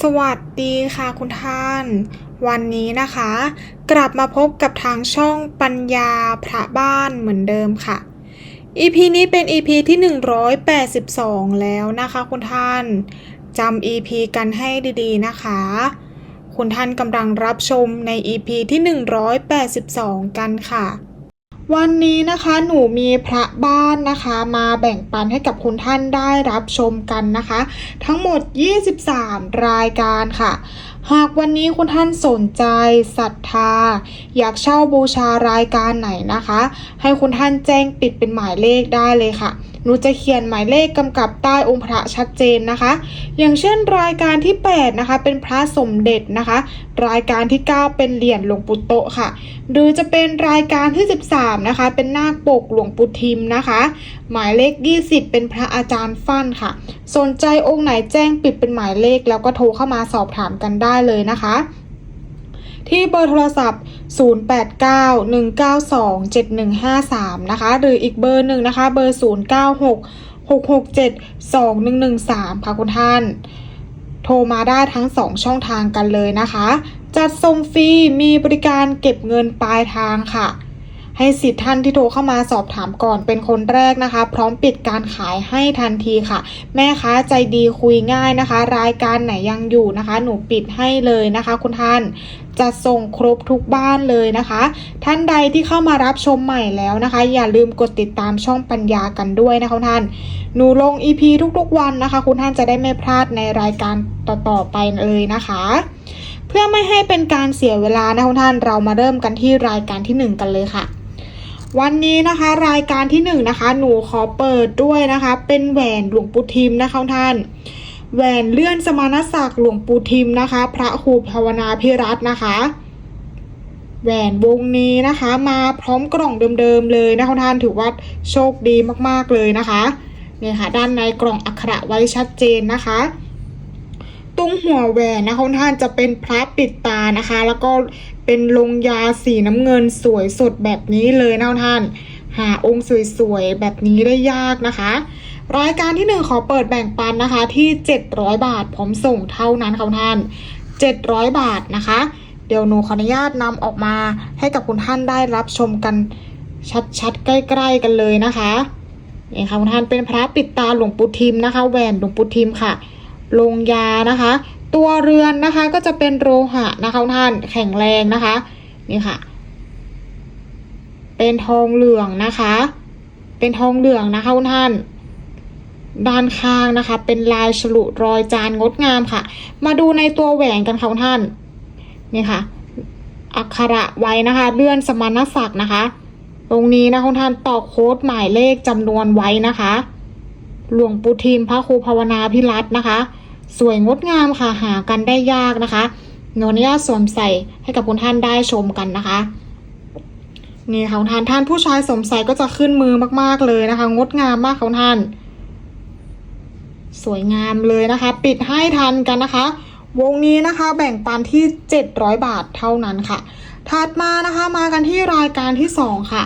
สวัสดีค่ะคุณท่าน วันนี้นะคะ กลับมาพบกับทางช่องปัญญาพระบ้านเหมือนเดิมค่ะ EP นี้เป็น EP ที่ 182 แล้วนะคะคุณท่านจำ EP กันให้ดีๆนะคะ คุณท่านกำลังรับชมใน EP ที่ 182 กันค่ะ วันนี้นะคะหนูมีพระบ้านนะคะมาแบ่งปันให้กับคุณท่านได้รับชมกันนะคะ ทั้งหมด 23 รายการค่ะ หากวันนี้คุณท่านสนใจศรัทธา อยากเช่าบูชารายการไหนนะคะ ให้คุณท่านแจ้งปิดเป็นหมายเลขได้เลยค่ะ หนูจะเขียนหมายเลขกำกับใต้องค์พระชัดเจนนะคะ อย่างเช่นรายการที่ 8 นะคะ เป็นพระสมเด็จนะคะ รายการที่ 9 เป็นเหรียญหลวงปู่โตค่ะ หรือจะเป็นรายการที่ 13 นะคะ เป็นนาคปกหลวงปู่ทิมนะคะ หมายเลข 20 เป็นพระอาจารย์ฟั่นค่ะ สนใจองค์ไหนแจ้งปิดเป็นหมายเลข แล้วก็โทรเข้ามาสอบถามกันได้เลยนะคะ ที่เบอร์โทรศัพท์ 0891927153 นะคะ หรืออีกเบอร์หนึ่งนะคะ เบอร์ 0966672113 ค่ะคุณท่าน โทรมาได้ทั้ง 2 ช่องทางกันเลยนะคะ จัดส่งฟรีมีบริการเก็บเงินปลายทางค่ะ ให้สิทธิ์ท่านที่โทรเข้ามาสอบถามก่อนเป็นคนแรกนะคะ พร้อมปิดการขายให้ทันทีค่ะ แม่ค้าใจดีคุยง่ายนะคะ รายการไหนยังอยู่นะคะ หนูปิดให้เลยนะคะ คุณท่านจะส่งครบทุกบ้านเลยนะคะ ท่านใดที่เข้ามารับชมใหม่แล้วนะคะ อย่าลืมกดติดตามช่องปัญญากันด้วยนะคะคุณท่าน หนูลง EP ทุกๆวันนะคะ คุณท่านจะได้ไม่พลาดในรายการต่อๆไปเลยนะคะ เพื่อไม่ให้เป็นการเสียเวลานะคุณท่านเรามาเริ่มกันที่รายการที่หนึ่งกันเลยค่ะ วันนี้นะคะรายการที่หนึ่งนะคะหนูขอเปิดด้วยนะคะ เป็นแหวนหลวงปู่ทิมนะคะท่าน แหวนเลื่อนสมณศักดิ์หลวงปู่ทิมนะคะ พระครูภาวนาพิรัตน์นะคะ แหวนวงนี้นะคะ มาพร้อมกล่องเดิมๆเลยนะคะท่านถือว่าโชคดีมากๆเลยนะคะเนี่ยค่ะด้านในกล่องอักขระไว้ชัดเจนนะคะ ตรงหัวแหวนนะคะท่านจะเป็นพระปิดตานะคะ แล้วก็เป็นลงยาสีน้ำเงินสวยสดแบบนี้เลยนะท่าน หาองค์สวยๆ แบบนี้ได้ยากนะคะ รายการที่หนึ่งขอเปิดแบ่งปันนะคะที่ 700 บาทพร้อมส่งเท่านั้นค่ะท่าน 700 บาทนะคะ เดี๋ยวหนูขออนุญาตนำออกมาให้กับคุณท่านได้รับชมกันชัดๆ ใกล้ๆกันเลยนะคะนี่ค่ะคุณท่านเป็นพระปิดตาหลวงปู่ทิมนะคะ แหวนหลวงปู่ทิมค่ะ ลงยานะคะ ตัวเรือนนะคะก็จะเป็นโลหะนะคะท่านแข็งแรงนะคะนี่ค่ะ เป็นทองเหลืองนะคะ เป็นทองเหลืองนะคะคุณท่านด้านข้างนะคะ เป็นลายฉลุรอยจานงดงามค่ะ มาดูในตัวแหวนกันค่ะคุณท่านนี่ค่ะ อักขระไว้นะคะ เลื่อนสมณศักดิ์นะคะ ตรงนี้นะคุณท่านตอกโค้ดหมายเลขจำนวนไว้นะคะ หลวงปู่ทิมพระครูภาวนาพิรัตนะคะ สวยงดงามค่ะหากันได้ยากนะคะหนูอนุญาตสวมใส่ให้กับคุณท่านได้ชมกันนะคะนี่ค่ะคุณท่านท่านผู้ชายสวมใส่ก็จะขึ้นมือมาก ๆเลยนะคะ งดงามมากค่ะคุณท่าน สวยงามเลยนะคะ ปิดให้ทันกันนะคะ วงนี้นะคะแบ่งปันที่ 700 บาทเท่านั้นค่ะ ถัดมานะคะมากันที่รายการที่ 2 ค่ะ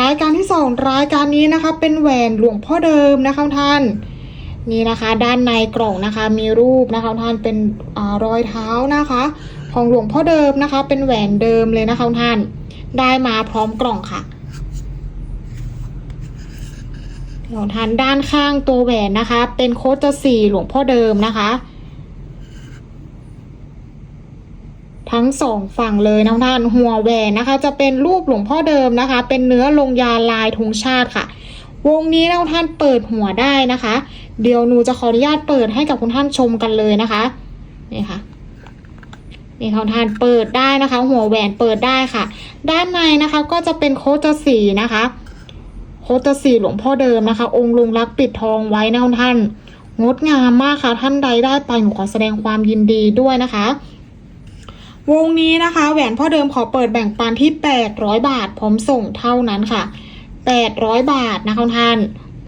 รายการที่2รายการนี้นะคะเป็นแหวนหลวงพ่อเดิมนะคะท่านนี่นะคะด้านในกล่องนะคะมีรูปนะคะท่านเป็นอรอยเท้านะคะ ของหลวงพ่อเดิมนะคะ เป็นแหวนเดิมเลยนะคะท่าน ได้มาพร้อมกล่องค่ะหลวงท่านด้านข้างตัวแหวนนะคะ เป็นโคตรสีหลวงพ่อเดิมนะคะ ทั้งสองฝั่งเลยนะท่านหัวแหวนนะคะ จะเป็นรูปหลวงพ่อเดิมนะคะ เป็นเนื้อลงยาลายธงชาติค่ะ วงนี้นะท่านเปิดหัวได้นะคะ เดี๋ยวหนูจะขออนุญาตเปิดให้กับคุณท่านชมกันเลยนะคะนี่ค่ะนี่ค่ะท่านเปิดได้นะคะ หัวแหวนเปิดได้ค่ะ ด้านในนะคะก็จะเป็นโคตรสีนะคะ โคตรสีหลวงพ่อเดิมนะคะ องค์ลุงรักปิดทองไว้นะท่านงดงามมากค่ะท่านใดได้ไปหนูขอแสดงความยินดีด้วยนะคะ วงนี้นะคะ แหวนพ่อเดิมขอเปิดแบ่งปันที่ 800 บาทพร้อมส่งเท่านั้นค่ะ 800 บาทนะคะท่าน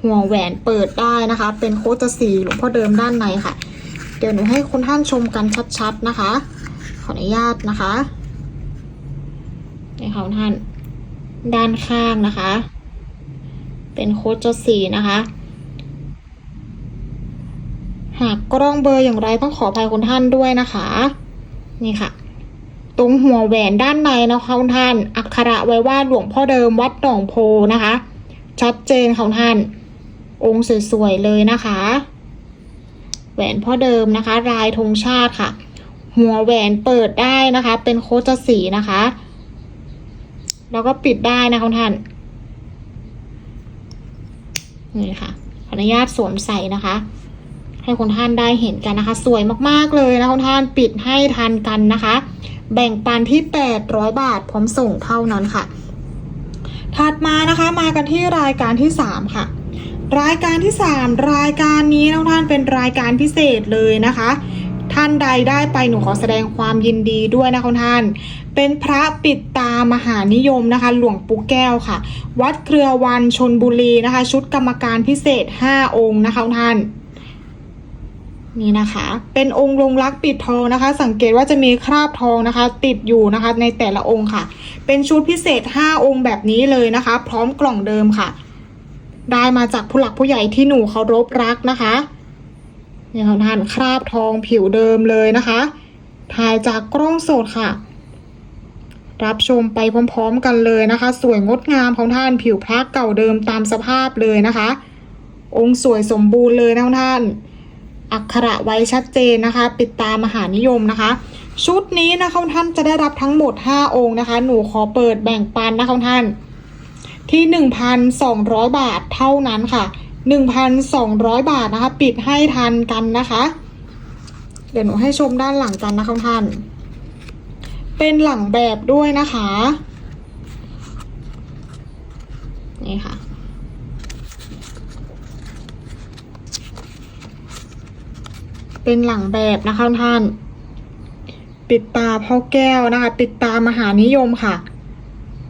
หัวแหวนเปิดได้นะคะ เป็นโคตรสีหลวงพ่อเดิมด้านในค่ะ เดี๋ยวหนูให้คุณท่านชมกันชัดๆนะคะ ขออนุญาตนะคะนี่ค่ะท่าน ด้านข้างนะคะ เป็นโคตรสีนะคะ หากกล้องเบอร์อย่างไรต้องขออภัยคุณท่านด้วยนะคะ นี่ค่ะ ตรงหัวแหวนด้านในนะคะคุณท่าน อักขระไว้ว่าหลวงพ่อเดิมวัดหนองโพนะคะ ชัดเจนค่ะคุณท่าน องค์สวยๆเลยนะคะ แหวนพ่อเดิมนะคะลายธงชาติค่ะ หัวแหวนเปิดได้นะคะ เป็นโคจสีนะคะ แล้วก็ปิดได้นะคะคุณท่านนี่ค่ะขออนุญาตสวมใส่นะคะ ให้คุณท่านได้เห็นกันนะคะ สวยมากๆเลยนะคุณท่านปิดให้ทันกันนะคะ แบ่งปันที่ 800 บาท พร้อมส่งเท่านั้นค่ะ ถัดมานะคะมากันที่รายการที่ 3 ค่ะ รายการที่ 3 รายการนี้นะท่านเป็นรายการพิเศษเลยนะคะ ท่านใดได้ไปหนูขอแสดงความยินดีด้วยนะคุณท่าน เป็นพระปิดตามหานิยมนะคะ หลวงปู่แก้วค่ะ วัดเครือวันชนบุรีนะคะ ชุดกรรมการพิเศษ 5 องค์นะคะท่าน นี่นะคะ เป็นองค์ลงรักปิดทองนะคะ สังเกตว่าจะมีคราบทองนะคะ ติดอยู่นะคะ ในแต่ละองค์ค่ะ เป็นชุดพิเศษ 5 องค์แบบนี้เลยนะคะ พร้อมกล่องเดิมค่ะ ได้มาจากผู้หลักผู้ใหญ่ที่หนูเคารพรักนะคะนี่ค่ะท่านคราบทองผิวเดิมเลยนะคะถ่ายจากกล้องสดค่ะ รับชมไปพร้อมๆกันเลยนะคะ สวยงดงามของท่านผิวพระเก่าเดิมตามสภาพเลยนะคะ องค์สวยสมบูรณ์เลยนะท่าน อักขระไว้ชัดเจนนะคะ ปิดตามหานิยมนะคะ ชุดนี้นะคะท่านจะได้รับทั้งหมด 5 องค์นะคะ หนูขอเปิดแบ่งปันนะคะท่าน ที่ 1,200 บาทเท่านั้นค่ะ 1,200 บาทนะคะ ปิดให้ทันกันนะคะ เดี๋ยวหนูให้ชมด้านหลังกันนะคะท่าน เป็นหลังแบบด้วยนะคะ นี่ค่ะ เป็นหลังแบบนะคะท่าน ปิดตาพ่อแก้วนะคะ ปิดตามหานิยมค่ะ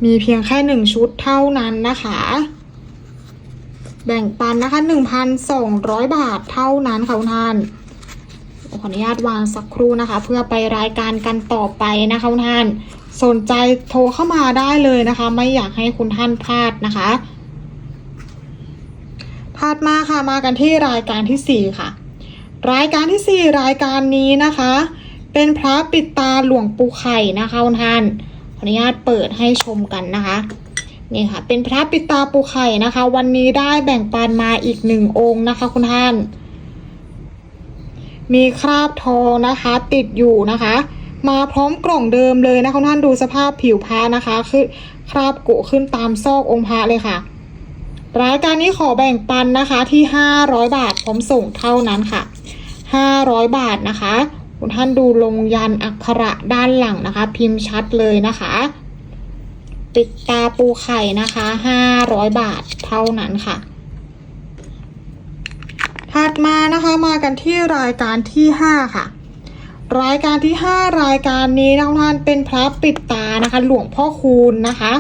มีเพียงแค่หนึ่งชุดเท่านั้นนะคะ แบ่งปันนะคะหนึ่งพันสองร้อยบาทเท่านั้นค่ะคุณท่านขออนุญาตวางสักครู่นะคะ เพื่อไปรายการกันต่อไปนะคะคุณท่าน สนใจโทรเข้ามาได้เลยนะคะ ไม่อยากให้คุณท่านพลาดนะคะถัดมาค่ะมากันที่รายการที่สี่ค่ะ รายการที่สี่รายการนี้นะคะ เป็นพระปิดตาหลวงปู่ไข่นะคะคุณท่านขออนุญาตเปิดให้ชมกันนะคะนี่ค่ะ เป็นพระปิดตาปูไข่นะคะ วันนี้ได้แบ่งปันมาอีกหนึ่งองค์นะคะ คุณท่าน มีคราบทองนะคะ ติดอยู่นะคะ มาพร้อมกล่องเดิมเลยนะคุณท่านดูสภาพผิวพระนะคะ คือคราบกุขึ้นตามซอกองค์พระเลยค่ะรายการนี้ขอแบ่งปันนะคะที่ 500 บาทพร้อมส่งเท่านั้นค่ะ 500 บาทนะคะคุณท่านดูลงยันอักขระด้านหลังนะคะ พิมพ์ชัดเลยนะคะ ปิดตาปูไข่นะคะ500 บาทเท่านั้นค่ะถัดมานะคะมากันที่รายการที่ 5 ค่ะ รายการที่ 5 รายการนี้นะท่านเป็นพระปิดตานะคะ หลวงพ่อคูณนะคะ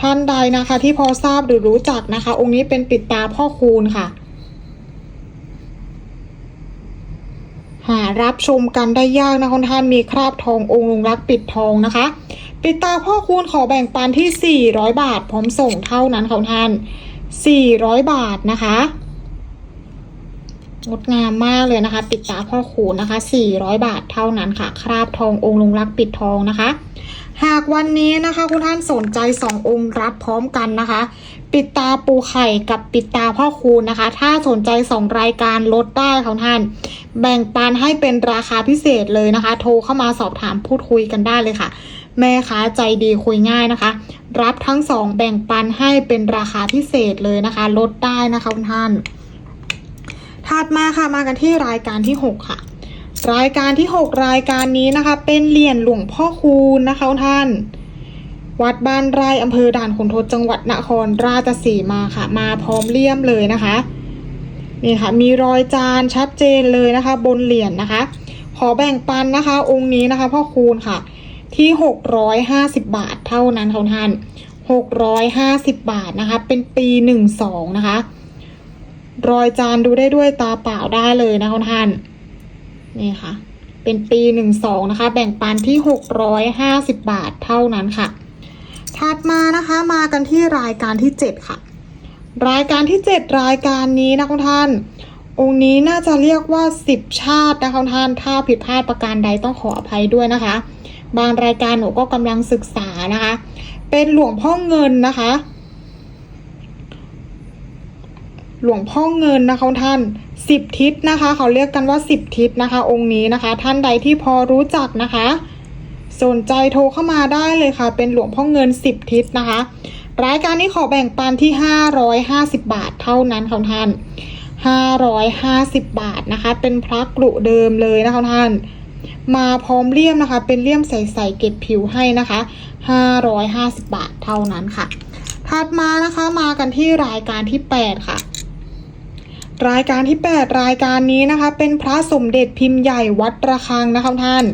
ท่านใดนะคะที่พอทราบหรือรู้จักนะคะ องค์นี้เป็นปิดตาพ่อคูณค่ะ หารับชมกันได้ยากนะคุณท่านมีคราบทององค์ลุงรักปิดทองนะคะ ปิดตาพ่อคูณขอแบ่งปันที่ 400 บาท พร้อมส่งเท่านั้นค่ะคุณท่าน 400 บาทนะคะงดงามมากเลยนะคะ ปิดตาพ่อคูณนะคะ 400 บาทเท่านั้นค่ะ คราบทององค์ลุงรักปิดทองนะคะ หากวันนี้นะคะคุณท่านสนใจ2ององค์รับพร้อมกันนะคะ ปิดตาปูไข่กับปิดตาพ่อคูณนะคะ ถ้าสนใจ2รายการลดได้ค่ะท่าน แบ่งปันให้เป็นราคาพิเศษเลยนะคะ โทรเข้ามาสอบถามพูดคุยกันได้เลยค่ะ แม่ค้าใจดีคุยง่ายนะคะ รับทั้งสองแบ่งปันให้เป็นราคาพิเศษเลยนะคะ ลดได้นะคะคุณท่านถัดมาค่ะมากันที่รายการที่ 6 ค่ะ รายการที่ 6 รายการนี้นะคะ เป็นเหรียญหลวงพ่อคูณนะคะท่าน วัดบ้านไร่อำเภอด่านขุนทดจังหวัดนครราชสีมาค่ะ มาพร้อมเลี่ยมเลยนะคะนี่ค่ะ มีรอยจานชัดเจนเลยนะคะ บนเหรียญนะคะ ขอแบ่งปันนะคะ องค์นี้นะคะ พ่อคูณค่ะ ที่650บาทเท่านั้นค่ะท่าน650บาทนะคะ เป็นปี12นะคะ รอยจานดูได้ด้วยตาเปล่าได้เลยนะคะท่าน นี่ค่ะ เป็นปี12นะคะ แบ่งปันที่650บาทเท่านั้นค่ะ ถัดมานะคะมากันที่รายการที่7ค่ะ รายการที่7รายการนี้นะคุณท่าน องค์นี้น่าจะเรียกว่าสิบชาตินะคะท่าน ถ้าผิดพลาดประการใดต้องขออภัยด้วยนะคะ บางรายการหนูก็กำลังศึกษานะคะ เป็นหลวงพ่อเงินนะคะ หลวงพ่อเงินนะคะท่าน สิบทิศนะคะ เขาเรียกกันว่าสิบทิศนะคะ องค์นี้นะคะ ท่านใดที่พอรู้จักนะคะ สนใจโทรเข้ามาได้เลยค่ะ เป็นหลวงพ่อเงินสิบทิศนะคะ รายการนี้ขอแบ่งปันที่ห้าร้อยห้าสิบบาทเท่านั้นค่ะท่านห้าร้อยห้าสิบบาทนะคะ เป็นพระกรุเดิมเลยนะคะท่านมาพร้อมเลี่ยมนะคะ เป็นเลี่ยมใสๆเก็บผิวให้นะคะห้าร้อยห้าสิบบาทเท่านั้นค่ะ ถัดมานะคะมากันที่รายการที่แปดค่ะ รายการที่ 8 รายการนี้นะคะ เป็นพระสมเด็จพิมพ์ใหญ่วัดระฆังนะคะท่าน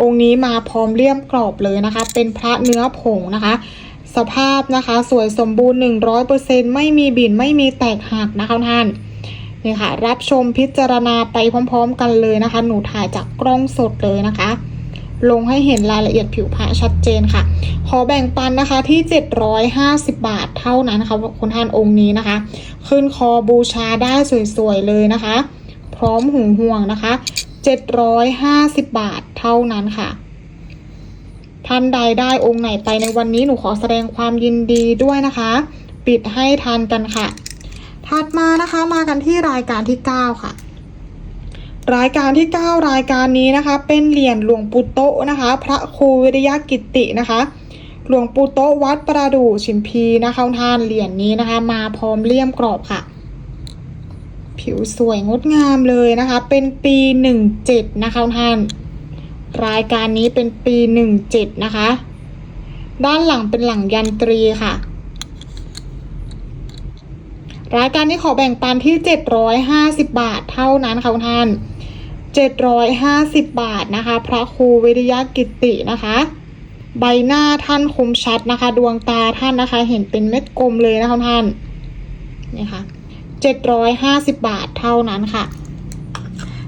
องค์นี้มาพร้อมเลี่ยมกรอบเลยนะคะ เป็นพระเนื้อผงนะคะ สภาพนะคะ สวยสมบูรณ์ 100%ไม่มีบินไม่มีแตกหักนะคะท่านนี่ค่ะ รับชมพิจารณาไปพร้อม ๆ กันเลยนะคะ หนูถ่ายจากกล้องสดเลยนะคะ ลงให้เห็นรายละเอียดผิวพระชัดเจนค่ะ ขอแบ่งปันนะคะที่ 750 บาทเท่านั้นนะคะคุณท่านองค์นี้นะคะ ขึ้นคอบูชาได้สวยๆเลยนะคะ พร้อมหูห่วงนะคะ 750 บาทเท่านั้นค่ะท่านใดได้องค์ไหนไปในวันนี้หนูขอแสดงความยินดีด้วยนะคะ ปิดให้ทันกันค่ะ ถัดมานะคะมากันที่รายการที่ 9 ค่ะ รายการที่ 9 รายการนี้นะคะ เป็นเหรียญหลวงปู่โตนะคะ พระครูวิริยกิตตินะคะ หลวงปู่โตวัดประดู่ชิมพีนะคะท่านเหรียญนี้นะคะ มาพร้อมเลี่ยมกรอบค่ะ ผิวสวยงดงามเลยนะคะ เป็นปีหนึ่งเจ็ดนะคะท่าน รายการนี้เป็นปีหนึ่งเจ็ดนะคะ ด้านหลังเป็นหลังยันตรีค่ะรายการนี้ขอแบ่งปันที่ 750 บาทเท่านั้นค่ะคุณท่าน 750 บาทนะคะ พระครูวิริยกิตินะคะ ใบหน้าท่านคมชัดนะคะ ดวงตาท่านนะคะ เห็นเป็นเม็ดกลมเลยนะคะท่านนี่ค่ะ750 บาทเท่านั้นค่ะ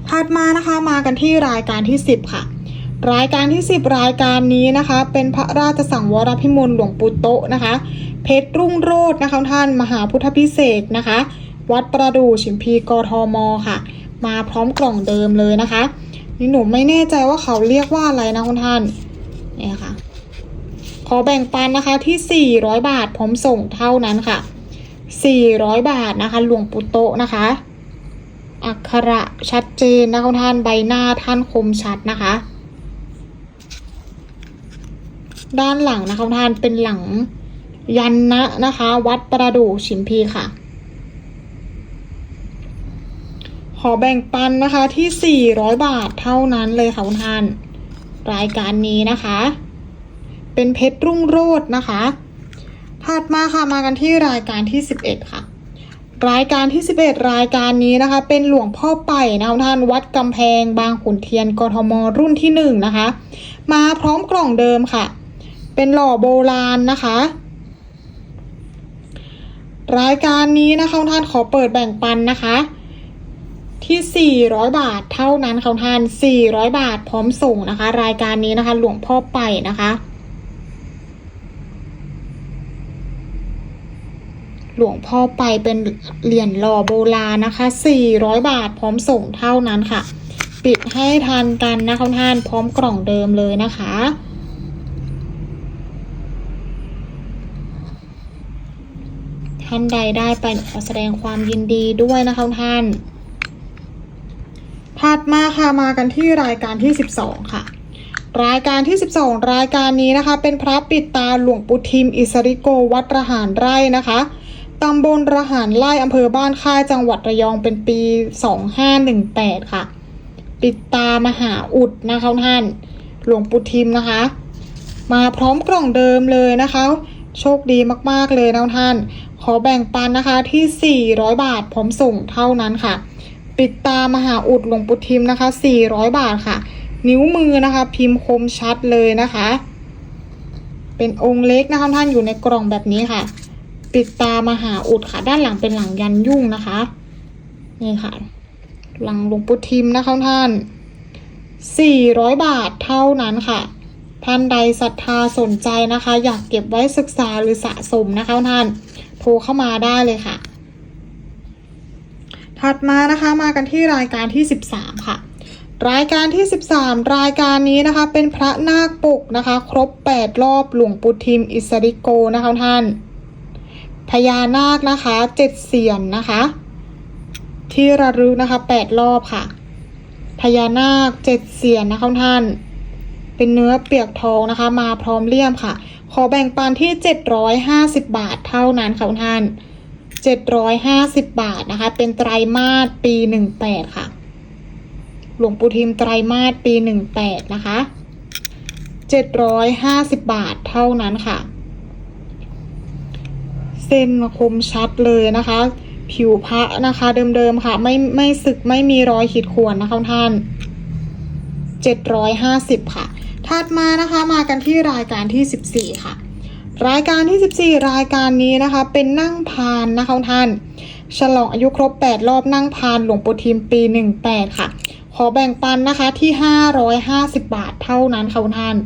ถัดมานะคะมากันที่รายการที่ 10 ค่ะ รายการที่ 10 รายการนี้นะคะ เป็นพระราชสังวรพิมลหลวงปู่โตนะคะ เพชรรุ่งโรจน์นะคะท่านมหาพุทธพิเศษนะคะ วัดประดู่ชิมพีกทมค่ะ มาพร้อมกล่องเดิมเลยนะคะนี่หนูไม่แน่ใจว่าเขาเรียกว่าอะไรนะคุณท่านนี่ค่ะ ขอแบ่งปันนะคะที่ 400 บาทพร้อมส่งเท่านั้นค่ะ 400 บาทนะคะหลวงปู่โตะนะคะ อักขระชัดเจนนะคะท่านใบหน้าท่านคมชัดนะคะ ด้านหลังนะคะท่านเป็นหลังยันนะนะคะ วัดประดู่ชิมพีค่ะ ขอแบ่งปันนะคะที่ 400 บาทเท่านั้นเลยค่ะคุณท่าน รายการนี้นะคะ เป็นเพชรรุ่งโรจน์นะคะถัดมาค่ะมากันที่รายการที่ 11 ค่ะ รายการที่ 11 รายการนี้นะคะ เป็นหลวงพ่อไป่นะคะท่านวัดกำแพง บางขุนเทียนกทมรุ่นที่1นะคะ มาพร้อมกล่องเดิมค่ะ เป็นหล่อโบราณนะคะ รายการนี้นะคะท่านขอเปิดแบ่งปันนะคะ ที่ 400 บาทเท่านั้นค่ะท่าน 400 บาทพร้อมส่งนะคะ รายการนี้นะคะ หลวงพ่อไปนะคะ หลวงพ่อไปเป็นเหรียญหล่อโบราณนะคะ 400 บาทพร้อมส่งเท่านั้นค่ะ ปิดให้ทันกันนะคะท่านพร้อมกล่องเดิมเลยนะคะท่านใดได้ไปขอแสดงความยินดีด้วยนะคะท่าน ถัดมาค่ะมากันที่รายการที่ 12 ค่ะ รายการที่ 12 รายการนี้นะคะ เป็นพระปิดตาหลวงปู่ทิมอิสริโกวัดระหารไร่นะคะตำบลระหารไร่อำเภอบ้านค่ายจังหวัดระยองเป็นปี 2518 ค่ะ ปิดตามหาอุดนะคะท่านหลวงปู่ทิมนะคะ มาพร้อมกล่องเดิมเลยนะคะ โชคดีมากๆเลยนะท่าน ขอแบ่งปันนะคะที่ 400 บาทพร้อมส่งเท่านั้นค่ะ ปิดตามหาอุดหลวงปู่ทิมนะคะ 400 บาทค่ะ นิ้วมือนะคะ พิมพ์คมชัดเลยนะคะ เป็นองค์เล็กนะคะท่านอยู่ในกล่องแบบนี้ค่ะ ปิดตามหาอุดค่ะ ด้านหลังเป็นหลังยันยุ่งนะคะนี่ค่ะ หลังหลวงปู่ทิมนะคะท่าน 400 บาทเท่านั้นค่ะ ท่านใดศรัทธาสนใจนะคะ อยากเก็บไว้ศึกษาหรือสะสมนะคะท่าน โทรเข้ามาได้เลยค่ะ ถัดมานะคะมากันที่รายการที่ 13 ค่ะ รายการที่ 13 รายการนี้นะคะ เป็นพระนาคปกนะคะ ครบ 8 รอบหลวงปู่ทิมอิสริโกนะคะท่านพญานาคนะคะเจ็ดเสียนนะคะ ที่ระลึกนะคะ8รอบค่ะพญานาคเจ็ดเสียนนะคะท่าน เป็นเนื้อเปียกทองนะคะ มาพร้อมเลี่ยมค่ะ ขอแบ่งปันที่750บาทเท่านั้นค่ะท่าน 750 บาทนะคะ เป็นไตรมาสปี 18 ค่ะ หลวงปู่ทิมไตรมาสปี 18 นะคะ 750 บาทเท่านั้นค่ะ เส้นคมชัดเลยนะคะ ผิวพระนะคะ เดิมๆค่ะ ไม่ไม่สึกไม่มีรอยขีดข่วนนะคะท่าน 750 ค่ะถัดมานะคะมากันที่รายการที่ 14 ค่ะ รายการที่ 14 รายการนี้นะคะ เป็นนั่งพานนะคะท่าน ฉลองอายุครบ 8 รอบนั่งพานหลวงปู่ทิมปี 18 ค่ะ ขอแบ่งปันนะคะที่ 550 บาทเท่านั้นค่ะท่าน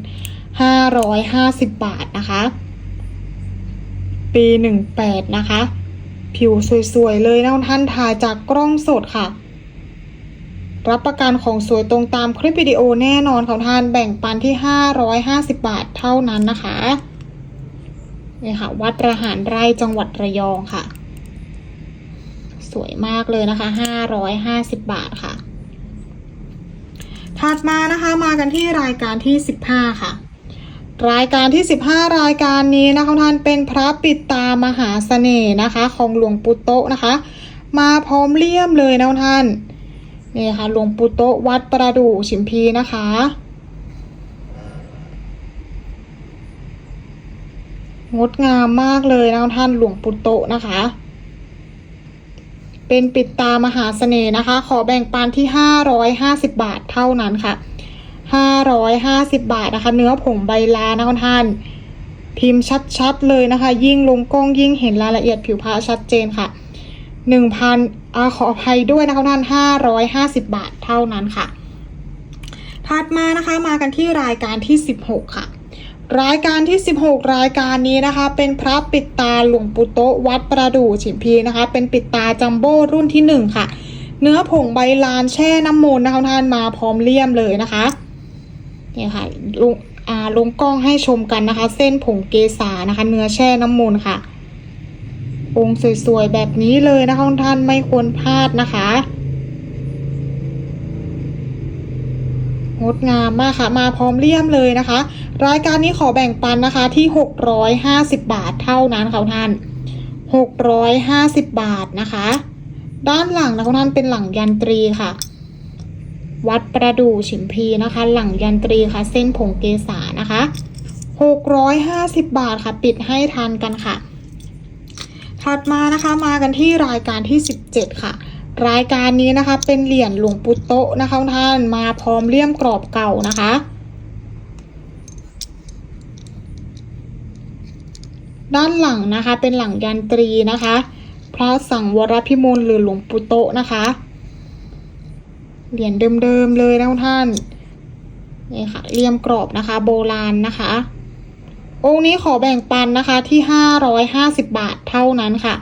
550 บาทนะคะ ปี 18 นะคะ ผิวสวยๆ เลยนะคุณท่านถ่ายจากกล้องสดค่ะรับประกันของสวยตรงตามคลิปวิดีโอแน่นอนของท่านแบ่งปันที่ 550 บาทเท่านั้นนะคะ นี่ค่ะ วัดระหารไร่จังหวัดระยองค่ะ สวยมากเลยนะคะ550บบาทค่ะ ถัดมานะคะมากันที่รายการที่15ค่ะ รายการที่15รายการนี้นะคะท่านเป็นพระปิดตามหาเสน่ห์นะคะ ของหลวงปู่โตะนะคะ มาพร้อมเลี่ยมเลยนะท่านนี่ค่ะหลวงปู่โตะวัดประดู่ฉิมพีนะคะ งดงามมากเลยนะท่านหลวงปู่โตนะคะ เป็นปิดตามหาเสน่ห์นะคะ ขอแบ่งปันที่550บาทเท่านั้นค่ะ550บาทนะคะ เนื้อผงใบลานะท่าน พิมพ์ชัดๆเลยนะคะ ยิ่งลงกล้องยิ่งเห็นรายละเอียดผิวพรรณชัดเจนค่ะ1,000อ่าขออภัยด้วยนะคะท่าน550บาทเท่านั้นค่ะถัดมานะคะมากันที่รายการที่16ค่ะ รายการที่ 16 รายการนี้นะคะ เป็นพระปิดตาหลวงปู่โตวัดประดู่ฉิมพีนะคะ เป็นปิดตาจัมโบ้รุ่นที่ 1 ค่ะ เนื้อผงใบลานแช่น้ำมนต์นะคะท่านมาพร้อมเลี่ยมเลยนะคะนี่ค่ะลุงอ่าลงกล้องให้ชมกันนะคะ เส้นผงเกษานะคะ เนื้อแช่น้ำมนต์ค่ะองค์สวยๆแบบนี้เลยนะคะท่านไม่ควรพลาดนะคะ งดงามมากค่ะมาพร้อมเลี่ยมเลยนะคะ รายการนี้ขอแบ่งปันนะคะที่ 650 บาทเท่านั้นค่ะท่าน 650 บาทนะคะ ด้านหลังนะคะท่านเป็นหลังยันตรีค่ะ วัดประดู่ฉิมพีนะคะ หลังยันตรีค่ะ เส้นผงเกษานะคะ 650 บาทค่ะ ปิดให้ทันกันค่ะ ถัดมานะคะมากันที่รายการที่ 17 ค่ะ รายการนี้นะคะ เป็นเหรียญหลวงปู่โตะนะคะท่านมาพร้อมเลี่ยมกรอบเก่านะคะ ด้านหลังนะคะเป็นหลังยันตรีนะคะ พระสังวรพิมลหรือหลวงปู่โตะนะคะ เหรียญเดิมๆเลยนะท่านนี่ค่ะเลี่ยมกรอบนะคะ โบราณนะคะ องค์นี้ขอแบ่งปันนะคะที่ 550 บาทเท่านั้นค่ะ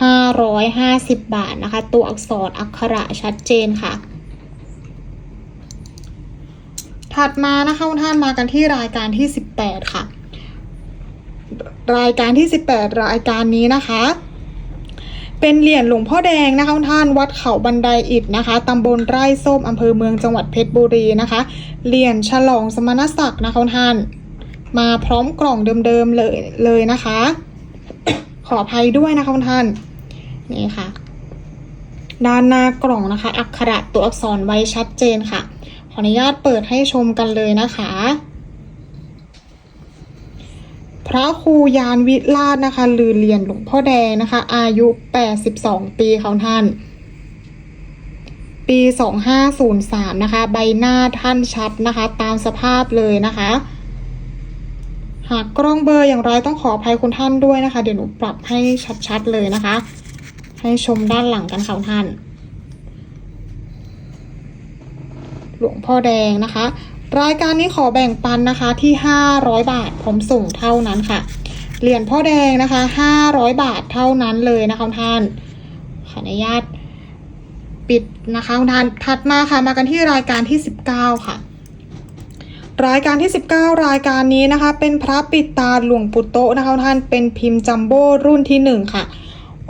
550 บาทนะคะ ตัวอักษรอักขระชัดเจนค่ะ ถัดมานะคะท่านมากันที่รายการที่ 18 ค่ะ รายการที่ 18 รายการนี้นะคะ เป็นเหรียญหลวงพ่อแดงนะคะท่านวัดเขาบันไดอิฐนะคะตำบลไร่ส้มอำเภอเมืองจังหวัดเพชรบุรีนะคะเหรียญฉลองสมณศักดิ์นะคะท่าน มาพร้อมกล่องเดิมๆเลยเลยนะคะ ออภัยด้วยนะคะท่านนี่ค่ะ ด้านหน้ากล่องนะคะ อักขระตัวอักษรไว้ชัดเจนค่ะ ขออนุญาตเปิดให้ชมกันเลยนะคะ พระครูยานวิราชนะคะหรือเรียญหลวงพ่อแดงนะคะ อายุ 82 ปีเขาท่านปี 2503 นะคะ ใบหน้าท่านชัดนะคะ ตามสภาพเลยนะคะ หากกล้องเบอร์อย่างไรต้องขออภัยคุณท่านด้วยนะคะ เดี๋ยวหนูปรับให้ชัดๆเลยนะคะ ให้ชมด้านหลังกันค่ะท่าน หลวงพ่อแดงนะคะ รายการนี้ขอแบ่งปันนะคะที่ 500 บาทผมส่งเท่านั้นค่ะเหรียญพ่อแดงนะคะ 500 บาทเท่านั้นเลยนะคะท่าน ขออนุญาตปิดนะคะท่าน ถัดมาค่ะ มากันที่รายการที่ 19 ค่ะ รายการที่ 19 รายการนี้นะคะ เป็นพระปิดตาหลวงปู่โตนะคะท่านเป็นพิมพ์จัมโบ้รุ่นที่ 1 ค่ะ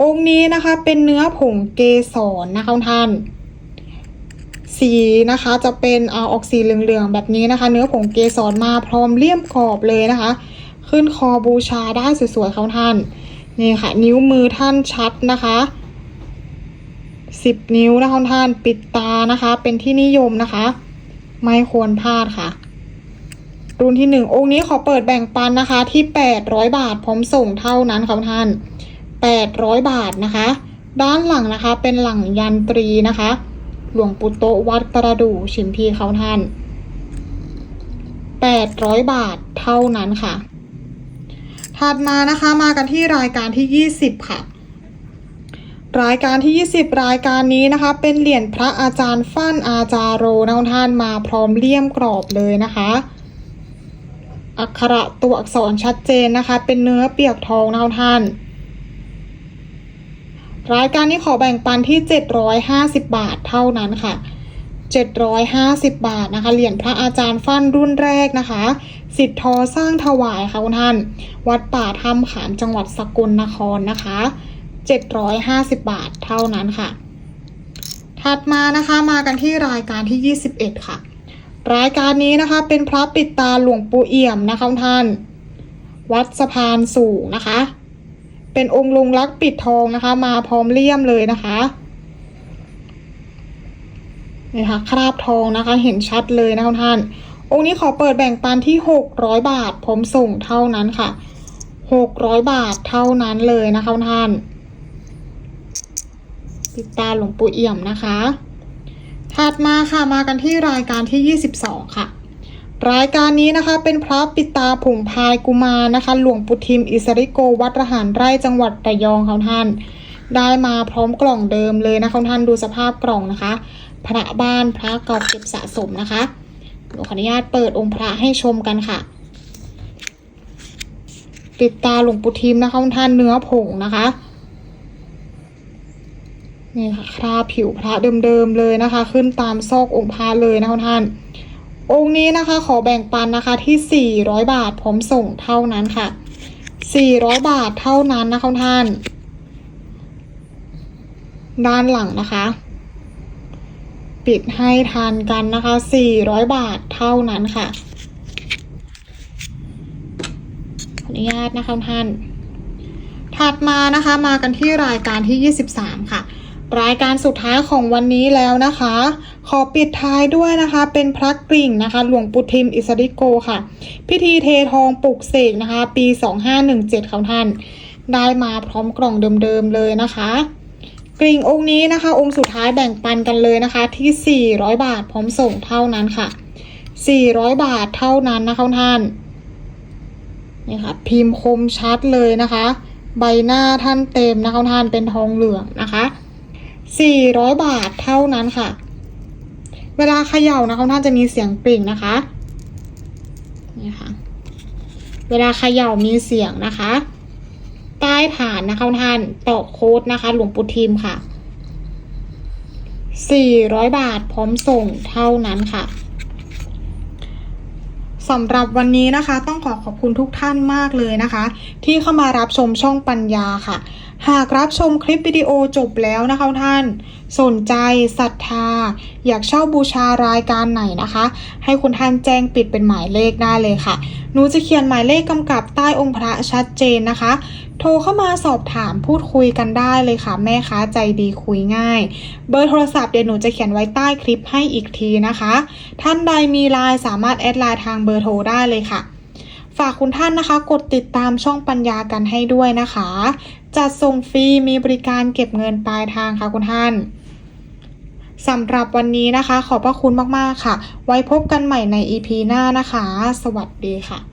องค์นี้นะคะเป็นเนื้อผงเกสรนะคะท่าน สีนะคะจะเป็นเอาออกสีเหลืองๆแบบนี้นะคะ เนื้อผงเกสรมาพร้อมเลี่ยมกรอบเลยนะคะ ขึ้นคอบูชาได้สวยๆเขาท่านนี่ค่ะ นิ้วมือท่านชัดนะคะสิบนิ้วนะคะท่านปิดตานะคะ เป็นที่นิยมนะคะ ไม่ควรพลาดค่ะ รุ่นที่หนึ่งองค์นี้ขอเปิดแบ่งปันนะคะที่แปดร้อยบาทพร้อมส่งเท่านั้นค่ะท่านแปดร้อยบาทนะคะ ด้านหลังนะคะเป็นหลังยันตรีนะคะ หลวงปู่โตวัดประดู่ชิมพีเขาท่านแปดร้อยบาทเท่านั้นค่ะ ถัดมานะคะมากันที่รายการที่20ค่ะรายการที่ 20 รายการนี้นะคะ เป็นเหรียญพระอาจารย์ฟั่นอาจารโรนะท่านมาพร้อมเลี่ยมกรอบเลยนะคะ อักขระตัวอักษรชัดเจนนะคะ เป็นเนื้อเปียกทองนะท่าน รายการนี้ขอแบ่งปันที่ 750 บาทเท่านั้นค่ะ 750 บาทนะคะ เหรียญพระอาจารย์ฟั่นรุ่นแรกนะคะ สิทธทอสร้างถวายค่ะคุณท่าน วัดป่าถ้ำขามจังหวัดสกลนครนะคะ 750 บาทเท่านั้นค่ะ ถัดมานะคะมากันที่รายการที่ 21 ค่ะ รายการนี้นะคะเป็นพระปิดตาหลวงปู่เอี่ยมนะคะท่าน วัดสะพานสูงนะคะ เป็นองค์ลงรักปิดทองนะคะ มาพร้อมเลี่ยมเลยนะคะนี่ค่ะคราบทองนะคะเห็นชัดเลยนะคะท่าน องค์นี้ขอเปิดแบ่งปันที่600บาทผมส่งเท่านั้นค่ะ600บาทเท่านั้นเลยนะคะท่าน ปิดตาหลวงปู่เอี่ยมนะคะ ถัดมาค่ะมากันที่รายการที่ 22 ค่ะ รายการนี้นะคะเป็นพระปิตาผงพายกุมารนะคะ หลวงปู่ทิมอิสริโกวัดระหารไร่จังหวัดระยองค่ะท่าน ได้มาพร้อมกล่องเดิมเลยนะคะท่านดูสภาพกล่องนะคะ พระบ้านพระเก่าเก็บสะสมนะคะหนูขออนุญาตเปิดองค์พระให้ชมกันค่ะ ปิดตาหลวงปู่ทิมนะคะท่านเนื้อผงนะคะ นี่ค่ะคราผิวพระเดิมๆเลยนะคะ ขึ้นตามซอกองค์พระเลยนะคะท่าน องค์นี้นะคะขอแบ่งปันนะคะที่ 400 บาทพร้อมส่งเท่านั้นค่ะ 400 บาทเท่านั้นนะคะท่าน ด้านหลังนะคะ ปิดให้ทานกันนะคะ 400 บาทเท่านั้นค่ะขออนุญาตนะคะท่าน ถัดมานะคะมากันที่รายการที่ 23 ค่ะ รายการสุดท้ายของวันนี้แล้วนะคะ ขอปิดท้ายด้วยนะคะ เป็นพระกริ่งนะคะ หลวงปู่ทิมอิสริโกค่ะ พิธีเททองปลุกเสกนะคะ ปี 2517ของท่าน ได้มาพร้อมกล่องเดิมๆเลยนะคะ กริ่งองค์นี้นะคะ องค์สุดท้ายแบ่งปันกันเลยนะคะ ที่ 400 บาทพร้อมส่งเท่านั้นค่ะ 400 บาทเท่านั้นนะคะท่านนี่ค่ะพิมพ์คมชัดเลยนะคะ ใบหน้าท่านเต็มนะคะท่านเป็นทองเหลืองนะคะ 400 บาทเท่านั้นค่ะ เวลาเขย่านะคะท่านจะมีเสียงกริ่งนะคะนี่ค่ะ เวลาเขย่ามีเสียงนะคะ ใต้ฐานนะคะท่านตอกโค้ดนะคะ หลวงปู่ทิมค่ะ 400 บาทพร้อมส่งเท่านั้นค่ะ สำหรับวันนี้นะคะต้องขอขอบคุณทุกท่านมากเลยนะคะ ที่เข้ามารับชมช่องปัญญาค่ะ หากรับชมคลิปวิดีโอจบแล้วนะคะท่าน สนใจศรัทธา อยากเช่าบูชารายการไหนนะคะ ให้คุณท่านแจ้งปิดเป็นหมายเลขได้เลยค่ะหนูจะเขียนหมายเลขกำกับใต้องค์พระชัดเจนนะคะ โทรเข้ามาสอบถามพูดคุยกันได้เลยค่ะ แม่ค้าใจดีคุยง่าย เบอร์โทรศัพท์เดี๋ยวหนูจะเขียนไว้ใต้คลิปให้อีกทีนะคะ ท่านใดมีไลน์สามารถแอดไลน์ทางเบอร์โทรได้เลยค่ะ ฝากคุณท่านนะคะ กดติดตามช่องปัญญากันให้ด้วยนะคะ จัดส่งฟรีมีบริการเก็บเงินปลายทางค่ะคุณท่านสำหรับวันนี้นะคะ ขอบพระคุณมาก ๆ ค่ะ ไว้พบกันใหม่ใน EP หน้านะคะ สวัสดีค่ะ